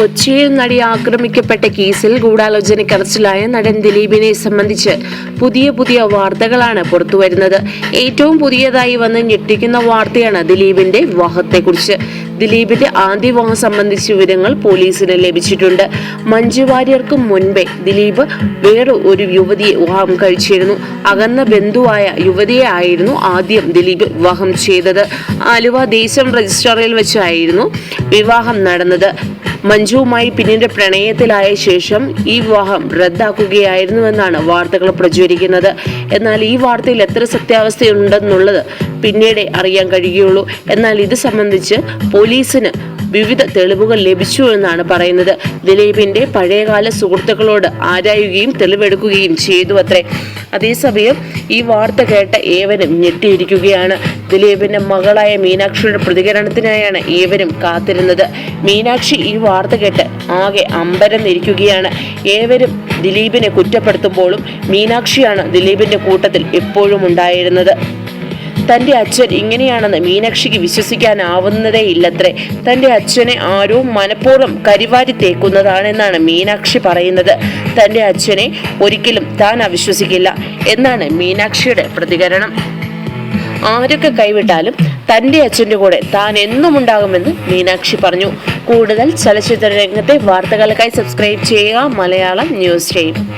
കൊച്ചിയിൽ നടി ആക്രമിക്കപ്പെട്ട കേസിൽ ഗൂഢാലോചനയ്ക്ക് അറസ്റ്റിലായ നടൻ ദിലീപിനെ സംബന്ധിച്ച് പുതിയ പുതിയ വാർത്തകളാണ് പുറത്തുവരുന്നത്. ഏറ്റവും പുതിയതായി വന്ന് ഞെട്ടിക്കുന്ന വാർത്തയാണ് ദിലീപിന്റെ വിവാഹത്തെക്കുറിച്ച്. ദിലീപിന്റെ ആദ്യ വിവാഹം സംബന്ധിച്ച വിവരങ്ങൾ പോലീസിന് ലഭിച്ചിട്ടുണ്ട്. മഞ്ജു വാര്യർക്ക് മുൻപേ ദിലീപ് വേറെ ഒരു യുവതിയെ വിവാഹം കഴിച്ചിരുന്നു. അകന്ന ബന്ധുവായ യുവതിയെ ആയിരുന്നു ആദ്യം ദിലീപ് വിവാഹം ചെയ്തത്. ആലുവ ദേശം രജിസ്ട്രാറിൽ വെച്ചായിരുന്നു വിവാഹം നടന്നത്. മഞ്ജുവുമായി പിന്നീട് പ്രണയത്തിലായ ശേഷം ഈ വിവാഹം റദ്ദാക്കുകയായിരുന്നുവെന്നാണ് വാർത്തകൾ പ്രചരിക്കുന്നത്. എന്നാൽ ഈ വാർത്തയിൽ എത്ര സത്യാവസ്ഥയുണ്ടെന്നുള്ളത് പിന്നീട് അറിയാൻ കഴിയുകയുള്ളൂ എന്നാൽ ഇത് സംബന്ധിച്ച് പോലീസിന് വിവിധ തെളിവുകൾ ലഭിച്ചു എന്നാണ് പറയുന്നത്. ദിലീപിന്റെ പഴയകാല സുഹൃത്തുക്കളോട് ആരായുകയും തെളിവെടുക്കുകയും ചെയ്തു അത്രേ അതേസമയം ഈ വാർത്ത കേട്ട ഏവനും ഞെട്ടിയിരിക്കുകയാണ്. ദിലീപിന്റെ മകളായ മീനാക്ഷിയുടെ പ്രതികരണത്തിനായാണ് ഏവനും കാത്തിരുന്നത്. മീനാക്ഷി ഈ വാർത്ത കേട്ട് ആകെ അമ്പരന്നിരിക്കുകയാണ്. ഏവരും ദിലീപിനെ കുറ്റപ്പെടുത്തുമ്പോഴും മീനാക്ഷിയാണ് ദിലീപിന്റെ കൂട്ടത്തിൽ എപ്പോഴും ഉണ്ടായിരുന്നത്. തന്റെ അച്ഛൻ ഇങ്ങനെയാണെന്ന് മീനാക്ഷിക്ക് വിശ്വസിക്കാനാവുന്നതേ ഇല്ലത്രേ. തന്റെ അച്ഛനെ ആരോ മനഃപൂർവം കരിവാരി തേക്കുന്നതാണെന്നാണ് മീനാക്ഷി പറയുന്നത്. തന്റെ അച്ഛനെ ഒരിക്കലും താൻ അവിശ്വസിക്കില്ല എന്നാണ് മീനാക്ഷിയുടെ പ്രതികരണം. ആരൊക്കെ കൈവിട്ടാലും തന്റെ അച്ഛന്റെ കൂടെ താൻ എന്നും ഉണ്ടാകുമെന്ന് മീനാക്ഷി പറഞ്ഞു. കൂടുതൽ ചലച്ചിത്ര രംഗത്തെ വാർത്തകൾക്കായി സബ്സ്ക്രൈബ് ചെയ്യുക മലയാളം ന്യൂസ് ടൈം.